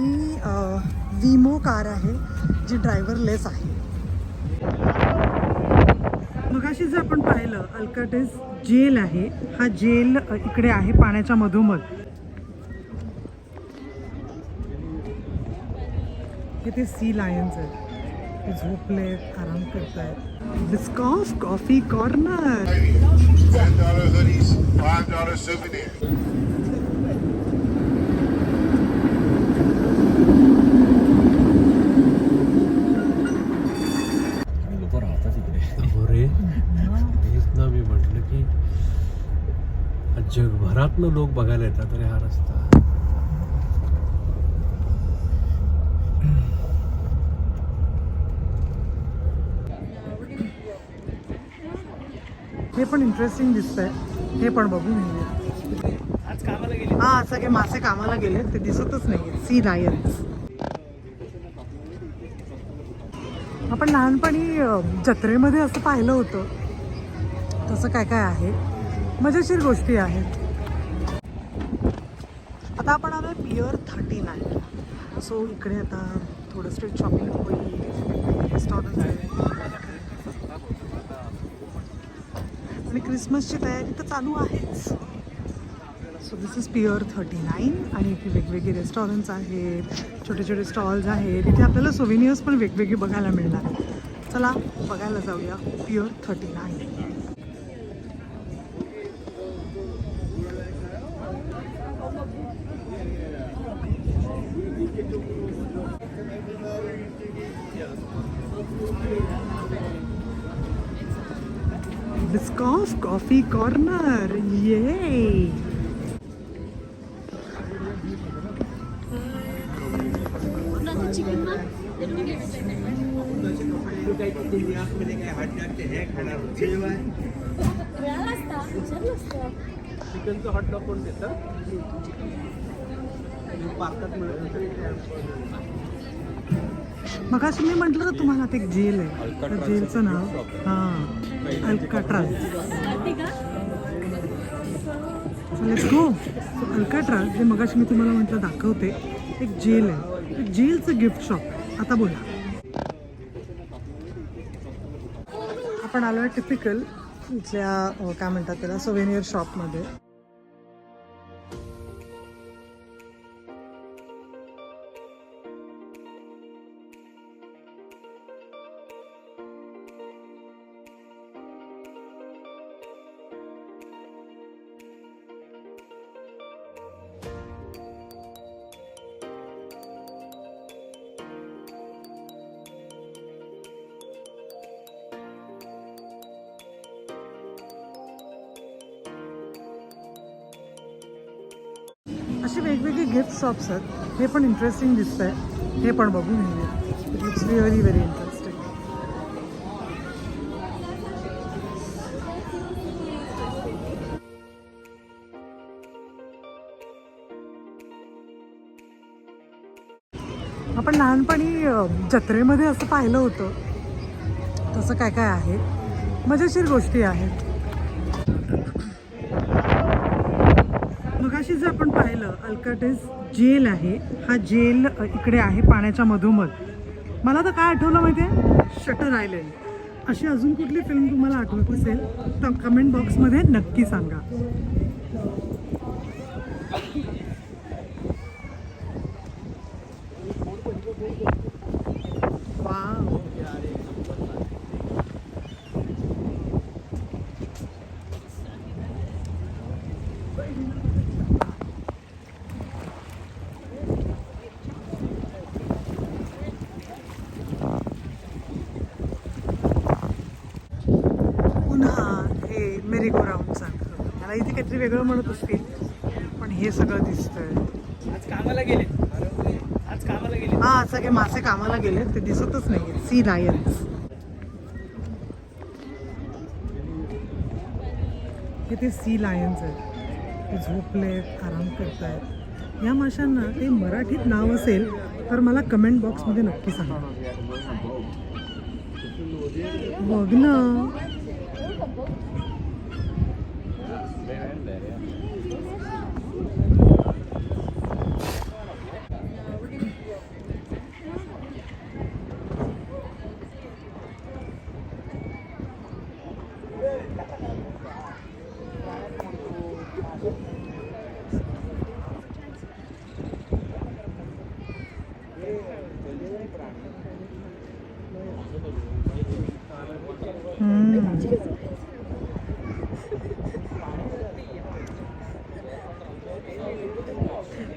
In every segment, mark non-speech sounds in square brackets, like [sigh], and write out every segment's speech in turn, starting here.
ही विमो कार आहे जी ड्रायव्हरलेस आहे. मगाशी जर आपण पाहिलं अल्काटेस जेल आहे. हा जेल इकडे आहे पाण्याच्या मधोमध. हे ते सी लायन्स आहेत. ते झोपले आराम करतायत. Biscoff coffee corner Ten dollar hoodies, five dollar souvenirs. लोक राहतात इकडे हो रे तेच ना मी म्हटलं की जगभरातनं लोक बघायला येतात अरे हा रस्ता. हे पण इंटरेस्टिंग दिसतंय. हे पण बघू नये हा सगळे मासे कामाला गेले ते दिसतच नाही सी लायन्स आपण लहानपणी जत्रेमध्ये असं पाहिलं होतं. तसं काय काय आहे? मजेशीर गोष्टी आहेत. आता आपण आलोय पिअर थर्टी नाईन सो इकडे आता थोडं स्ट्रीट शॉपिंग होईल. रेस्टॉरंट आणि क्रिसमसची तयारी तर चालू आहेच. So this is pier thirty nine आणि इथे वेगवेगळे रेस्टॉरंट्स आहेत. छोटे छोटे स्टॉल्स आहेत. इथे आपल्याला सोविनियर्स पण वेगवेगळे बघायला मिळणार. चला बघायला जाऊया pier thirty nine coffee corner ये चिकनचं हॉटडॉग कोण देतं? पार्कात मिळत. मग मी म्हटलं ना तुम्हाला ते एक जेल आहे. त्या जेलचं नाव. हां. अल्काट्राज लेट्स गो अल्काट्राज जे मगाशी मी तुम्हाला म्हटलं दाखवते एक जेल आहे. एक जेलचं गिफ्ट शॉप आता बोला. आपण आलो आहे टिपिकल इथल्या काय म्हणतात त्याला सोवेनियर शॉपमध्ये अशी वेगवेगळी गिफ्ट शॉप्स आहेत. हे पण इंटरेस्टिंग दिसतंय. आहे हे पण बघू नये it looks very very interesting आपण लहानपणी जत्रेमध्ये असं पाहिलं होतं. तसं काय काय आहे? मजेशीर गोष्टी आहेत. मगाशी जर आपण पाहिलं अल्काटेज जेल आहे हा जेल इकडे आहे पाण्याच्या मधोमध. मला तर काय आठवलं माहिती आहे शटर आयलंड. अशी अजून कुठली फिल्म तुम्हाला आठवत असेल तर कमेंट बॉक्समध्ये नक्की सांगा. इथे काहीतरी वेगळं म्हणत असतील पण हे सगळं दिसतंय. आज कामाला गेले. आज कामाला गेले. हा सगळे मासे कामाला गेले ते दिसतच नाही सी लायन्स हे ते सी लायन्स आहेत. ते झोपले आराम करतायत. या माशांना ते मराठीत नाव असेल तर मला कमेंट बॉक्समध्ये नक्की सांगा. बघ ना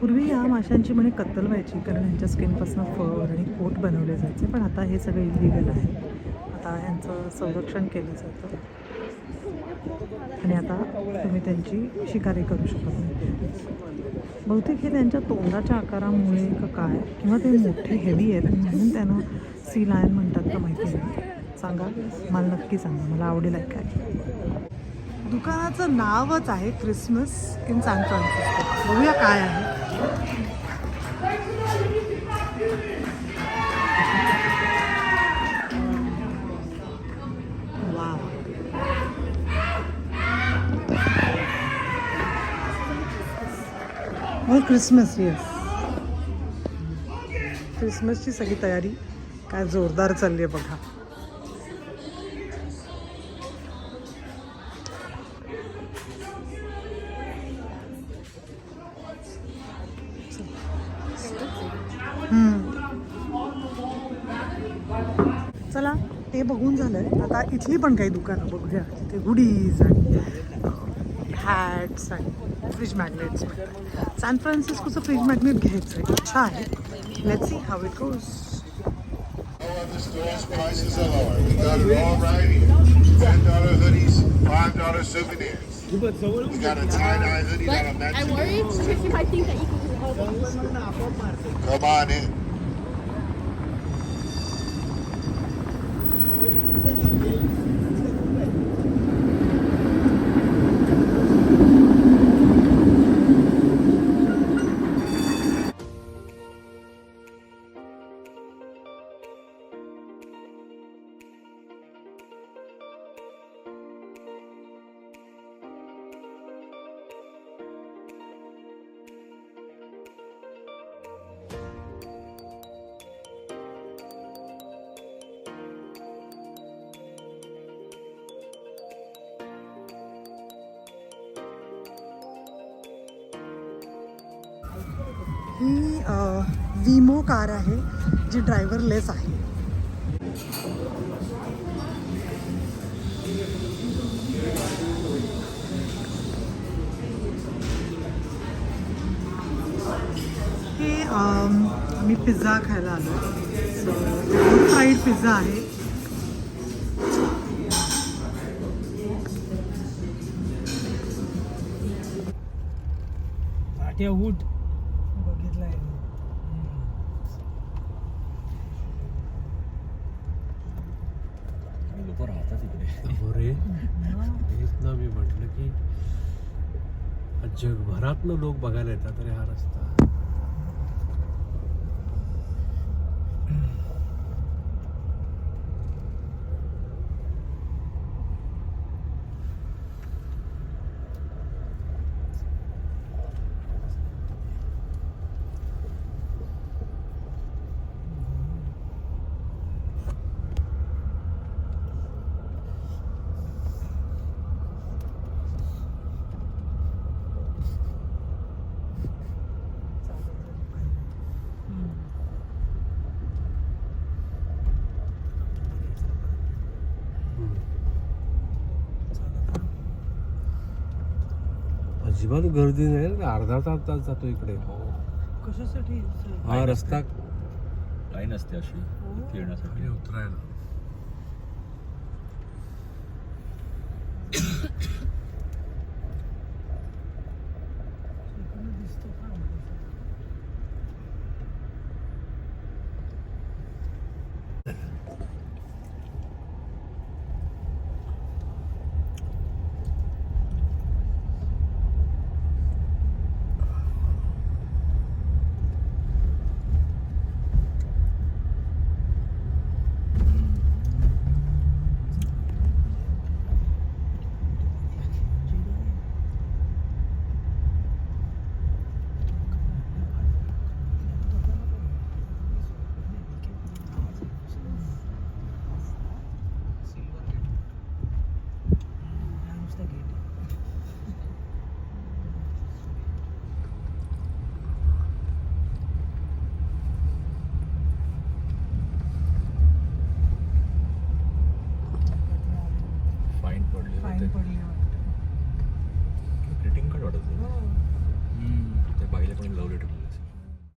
पूर्वी या माशांची म्हणे कत्तल व्हायची कारण यांच्या स्किनपासून फर आणि कोट बनवले जायचे पण आता हे सगळं इलिगल आहे. आता यांचं संरक्षण केलं जातं. आणि आता तुम्ही त्यांची शिकारी करू शकत नाही. बहुतेक हे त्यांच्या तोंडाच्या आकारामुळे का काय? किंवा ते मोठे हेवी आहेत म्हणून त्यांना सी लायन म्हणतात का माहिती नाही. सांगा. मला नक्की सांगा. मला आवडेल काय दुकानाचं नावच आहे क्रिसमस इन सॅन फ्रान्सिस्को बघूया काय आहे. हो क्रिसमस येस क्रिसमसची सगळी तयारी काय जोरदार चालली आहे बघा. चला ते बघून झालंय. आता इथली पण काही दुकानं बघूया. तिथे गुडीज आणि हॅट्स आणि fridge magnets San फ्रान्सिस्कोचं fridge magnet घ्यायचं आहे इच्छा आहे let see how it goes All other stores' prices are lower. We got it all right here. Ten dollar hoodies, five dollar souvenirs. We got a tie-dye hoodie But that a I Mexican. worry Tricky might think that you can hold on. Come on in. ही विमो car आहे, जी driverless आहे. हे आम्ही pizza खायला आलो. So fried pizza आहे. उठ बघितलंय. लोक राहतात इकडे. हो रे तेच ना मी म्हटलं की जगभरातनं लोक बघायला येतात अरे हा रस्ता. अजिबात गर्दी नाही रे. अर्धा तास तास जातो इकडे. कशासाठी? हा रस्ता लाईन असते अशी. फिरण्यासाठी उतरायला. [coughs]